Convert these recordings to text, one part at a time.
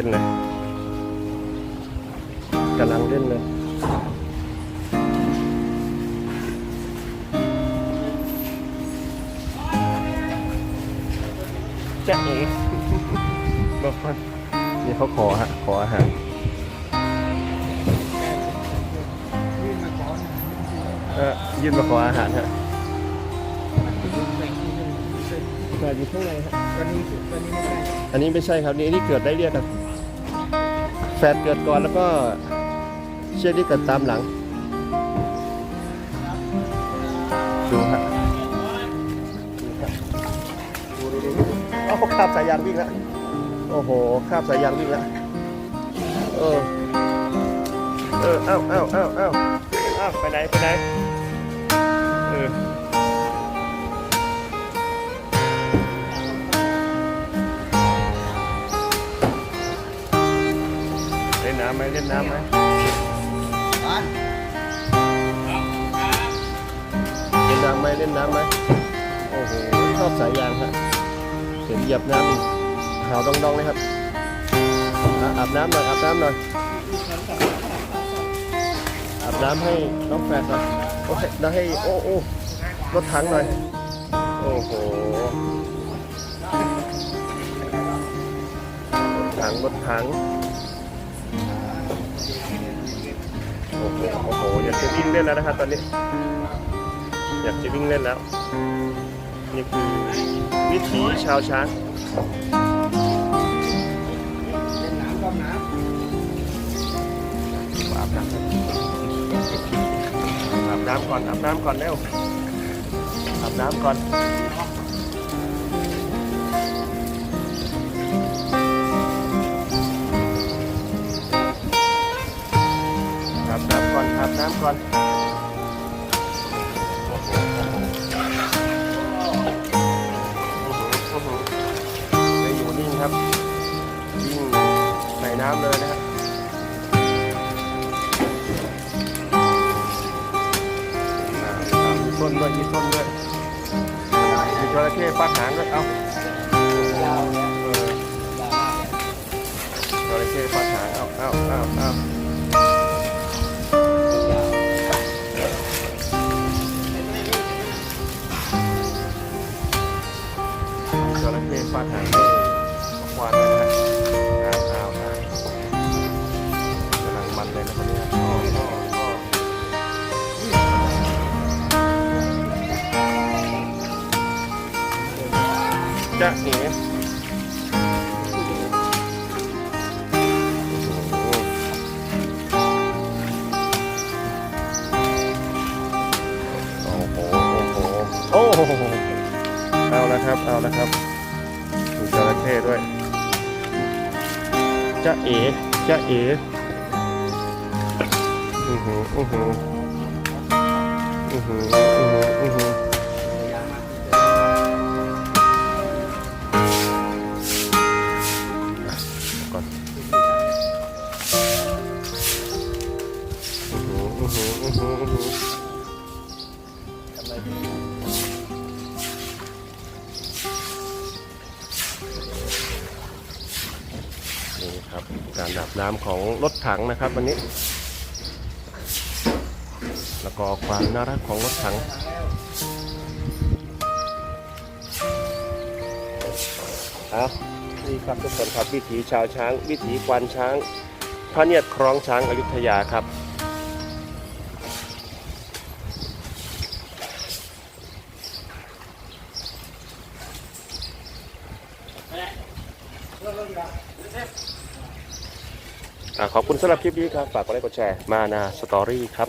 ลังเล่นเลยกำลังเล่นเลยจ๊ะเอ๋บอกว่านี่เขาขอฮะขออาหารยื่นมาขอหน่อยเออยื่นมาขออาหารฮะมันเป็นลูกแบ่งที่เป็นเป็นเกิดอยู่ข้างในฮะวันนี้วันนี้ไม่ได้อันนี้ไม่ใช่ครับนี่อันนี่เกิดได้เรียกกัน แฟดเกิดก่อนแล้วก็เชื่อที่เกิดตามหลัง ดูฮะดูดูดูดูดูเอ้าคาบสายยางวิ่งแล้ว โอ้โหคาบสายยางวิ่งแล้ว เออ เออ เอ้าเอ้าเอ้าเอ้าเอ้าไปไหน ไปไหน เออ นน้ำไหมเล่นน้ำไหมบ้านเล่นน้ำไหมเล่นน้ำไหมโอ้โหชอบสายยางครับเห็นเหยียบน้ำอีกหาวดองๆเลยครับอะอาบน้ำหน่อยอาบน้ำหน่อยอาบน้ำให้น้องแฟดหน่อยโอ้ยแล้วให้โอ้โอ้รถถังหน่อย โอ้โหรถถังรถถัง โอ้โหโอ้โหอยากจะวิ่งเล่นแล้วนะครับตอนนี้ อยากจะวิ่งเล่นแล้ว นี่คือวิถีชาวช้างเล่นน้ำรอบน้อาบน้ำอาบน้ำก่อนอาบน้ำก่อนเร็วอาบน้ำก่อน นด้วยมีต้นด้วยมีจระเข้ฟาดหางด้วยเอ้าจระเข้ฟาดหางเอ้าเอ้าเอ้าเอ้าจระเข้ฟาดหางนี่ควานนะฮะอ้ จะเอ๋โอ้โหโอ้โหโอ้โห เอาละครับ เอาละครับมีจระเข้ด้วยจะเอ๋จะเอ๋อือหืออือหืออือหืออือหืออือหือ อื้อหืออื้อหืออื้อหือทำไมดีนี่ครับการดับน้ำของรถถังนะครับวันนี้ แล้วก็ความน่ารักของรถถังเอานี่ครับทุกคนครับวิถีชาวช้าง วิถีควานช้างพระเนียดครองช้างอยุธยาครับ ขอบคุณสำหรับคลิปนี้ครับ ฝากกดไลค์กดแชร์มานาสตอรี่ครับ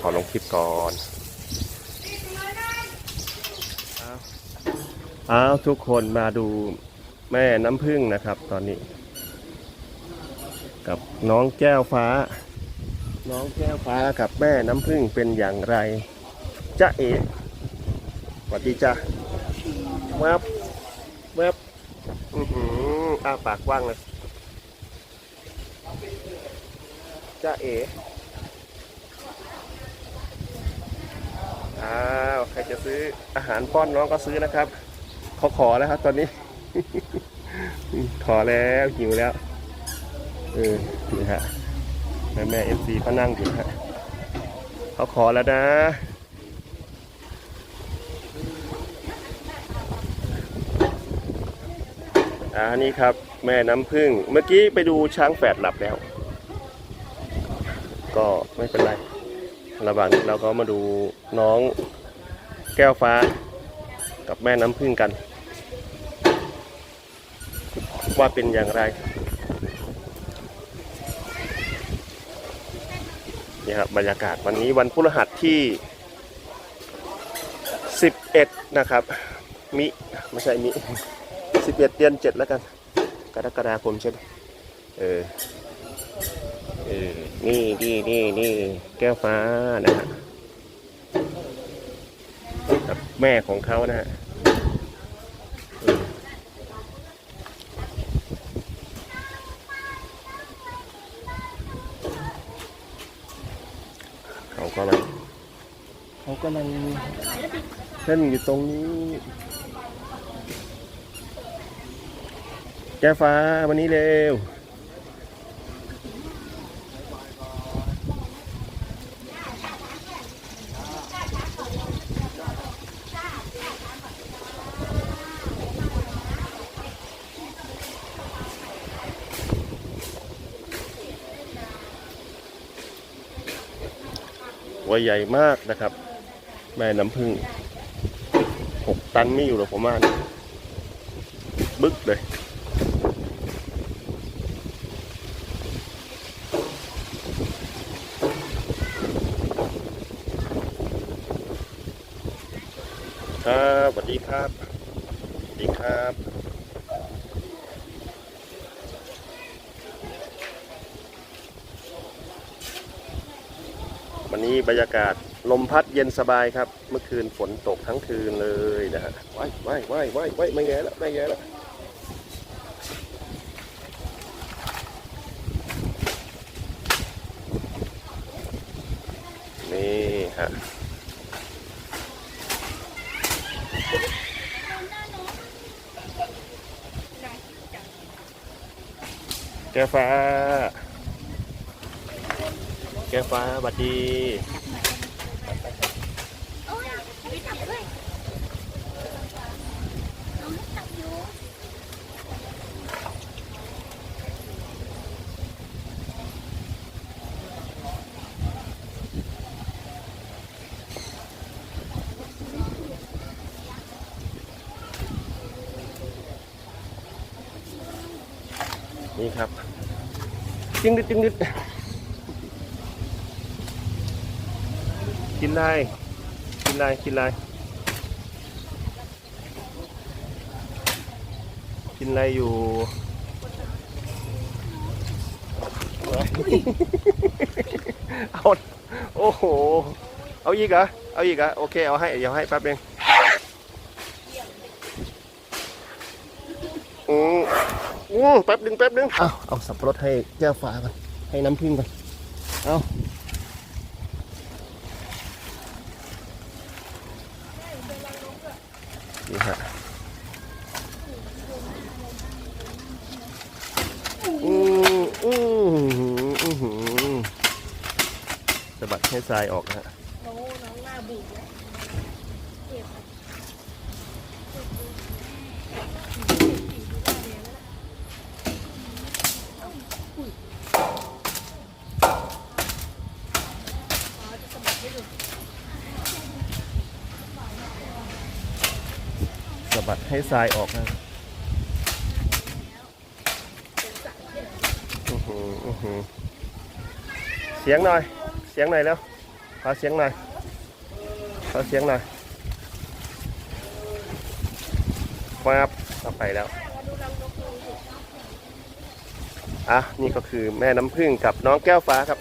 ขอลงคลิปก่อนอ้าวอ้าวทุกคนมาดูแม่น้ำพึ่งนะครับ ตอนนี้ กับน้องแก้วฟ้า น้องแก้วฟ้ากับแม่น้ำพึ่งเป็นอย่างไรจ๊ะเอ๋สวัสดีจ้ะแวบแวบ ออ้าปากกว้างเลยจ้าเอ๋อ้าวากจะซื้ออาหารป้อนน้องก็ซื้อนะครับเขาขอแล้วครับ ตอนนี้ ขอแล้วหิวแล้ว เออนี่ฮะแม่แม่เอฟซีเขานั่งอยู่ฮะเขาขอแล้วนะ อ่านี่ครับ แม่น้ำพึ่ง เมื่อกี้ไปดูช้างแฝดหลับแล้ว ก็ไม่เป็นไร ระหว่างนี้เราก็มาดูน้องแก้วฟ้ากับแม่น้ำพึ่งกัน ว่าเป็นอย่างไรนี่ครับบรรยากาศวันนี้วันพฤหัสที่ 11 นะครับ มิ ไม่ใช่มิ 11เดือน7แล้วกัน กรกฎาคมใช่ไหมเออเออนี่นี่นี่นี่แก้วฟ้านะฮะกับแม่ของเขานะฮะเออเขากำลังเขากำลังเล่นอยู่ตรงนี้ แก้ฟ้าวันนี้เร็วหัวใหญ่มากนะครับ แม่น้ำพึ่งหกตันไม่อยู่หรอกผมว่านบึกเลย ครับสวัสดีครับสวัสดีครับ วันนี้บรรยากาศลมพัดเย็นสบายครับ เมื่อคืนฝนตกทั้งคืนเลยนะฮะว้ายว้ายว้ายว้ายว้ายไม่แย่แล้วไม่แย่แล้วนี่ฮะ ก้วฟ้า แก้วฟ้าสวัสดี โอ้ยไปจับด้วยเอาไม่จับอยู่นี่ครับ จิ้งดิดจิ้งดิดกินได้กินได้กินได้กินอะไรอยู่เอาโอ้โห เอาอีกเหรอ เอาอีกเหรอ โอเค เอาให้ เดี๋ยวให้แป๊บนึงอืม อืมแป๊บนึงแป๊บนึงเอาเอาสับปะรดให้แก้วฟ้าก่อนให้น้ำผึ้งก่อนเอานี่ฮะอืมอืมอืมอืมสะบัดให้ทรายออกนะฮะ น้องน้องหน้าบูดแล้วเจ็บ สะ บัดให้ทรายออกนะอื้อหืออื้อหือเสียงหน่อย เสียงหน่อยแล้วขอเสียงหน่อยขอเสียงหน่อยปั๊บเข้าไปแล้วอะนี่ก็คือแม่น้ำพึ่งกับน้องแก้วฟ้าครับ